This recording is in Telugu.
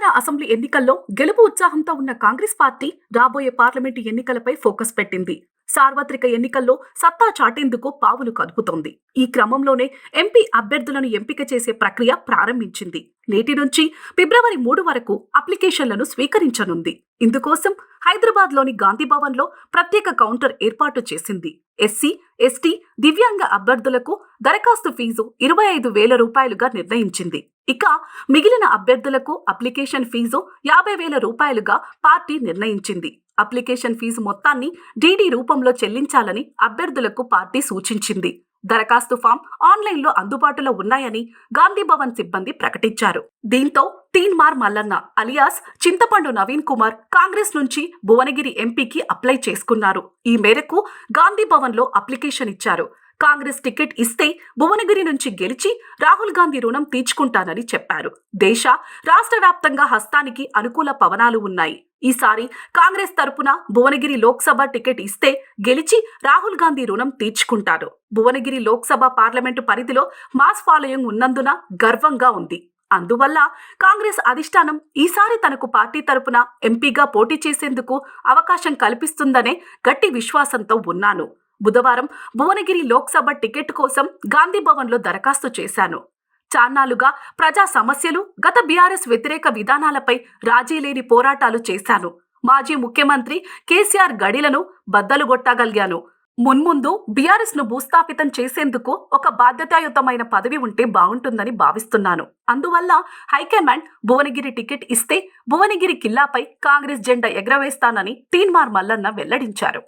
తెలంగాణ అసెంబ్లీ ఎన్నికల్లో గెలుపు ఉత్సాహంతో ఉన్న కాంగ్రెస్ పార్టీ రాబోయే పార్లమెంటు ఎన్నికలపై ఫోకస్ పెట్టింది. సార్వత్రిక ఎన్నికల్లో సత్తా చాటేందుకు పావులు కదుపుతోంది. ఈ క్రమంలోనే ఎంపీ అభ్యర్థులను ఎంపిక చేసే ప్రక్రియ ప్రారంభించింది. నేటి నుంచి ఫిబ్రవరి మూడు వరకు అప్లికేషన్లను స్వీకరించనుంది. ఇందుకోసం హైదరాబాద్లోని గాంధీ లో ప్రత్యేక కౌంటర్ ఏర్పాటు చేసింది. ఎస్సీ ఎస్టీ దివ్యాంగ అభ్యర్థులకు దరఖాస్తు ఫీజు ఇరవై ఐదు వేల రూపాయలుగా నిర్ణయించింది. ఇక మిగిలిన అభ్యర్థులకు అప్లికేషన్ ఫీజు యాభై వేల రూపాయలుగా పార్టీ నిర్ణయించింది. అప్లికేషన్ ఫీజు మొత్తాన్ని డీడీ రూపంలో చెల్లించాలని అభ్యర్థులకు పార్టీ సూచించింది. దరఖాస్తు ఫామ్ ఆన్లైన్లో అందుబాటులో ఉన్నాయని గాంధీ భవన్ సిబ్బంది ప్రకటించారు. దీంతో తీన్మార్ మల్లన్న అలియాస్ చింతపండు నవీన్ కుమార్ కాంగ్రెస్ నుంచి భువనగిరి ఎంపీకి అప్లై చేసుకున్నారు. ఈ మేరకు గాంధీ భవన్లో అప్లికేషన్ ఇచ్చారు. కాంగ్రెస్ టికెట్ ఇస్తే భువనగిరి నుంచి గెలిచి రాహుల్ గాంధీ రుణం తీర్చుకుంటానని చెప్పారు. దేశ రాష్ట్ర వ్యాప్తంగా హస్తానికి అనుకూల పవనాలు ఉన్నాయి. ఈసారి కాంగ్రెస్ తరపున భువనగిరి లోక్సభ టికెట్ ఇస్తే గెలిచి రాహుల్ గాంధీ రుణం తీర్చుకుంటారు. భువనగిరి లోక్సభ పార్లమెంటు పరిధిలో మాస్ ఫాలోయింగ్ ఉన్నందున గర్వంగా ఉంది. అందువల్ల కాంగ్రెస్ అధిష్టానం ఈసారి తనకు పార్టీ తరపున ఎంపీగా పోటీ చేసేందుకు అవకాశం కల్పిస్తుందనే గట్టి విశ్వాసంతో ఉన్నాను. బుధవారం భువనగిరి లోక్సభ టికెట్ కోసం గాంధీ భవన్లో దరఖాస్తు చేశాను. చాన్నాలుగా ప్రజా సమస్యలు గత బీఆర్ఎస్ వ్యతిరేక విధానాలపై రాజీ లేని పోరాటాలు చేశాను. మాజీ ముఖ్యమంత్రి కేసీఆర్ గడిలను బద్దలుగొట్టగలిగాను. మున్ముందు బీఆర్ఎస్ను భూస్థాపితం చేసేందుకు ఒక బాధ్యతాయుతమైన పదవి ఉంటే బాగుంటుందని భావిస్తున్నాను. అందువల్ల హైకమాండ్ భువనగిరి టికెట్ ఇస్తే భువనగిరి కిల్లాపై కాంగ్రెస్ జెండా ఎగరవేస్తానని తీన్మార్ మల్లన్న వెల్లడించారు.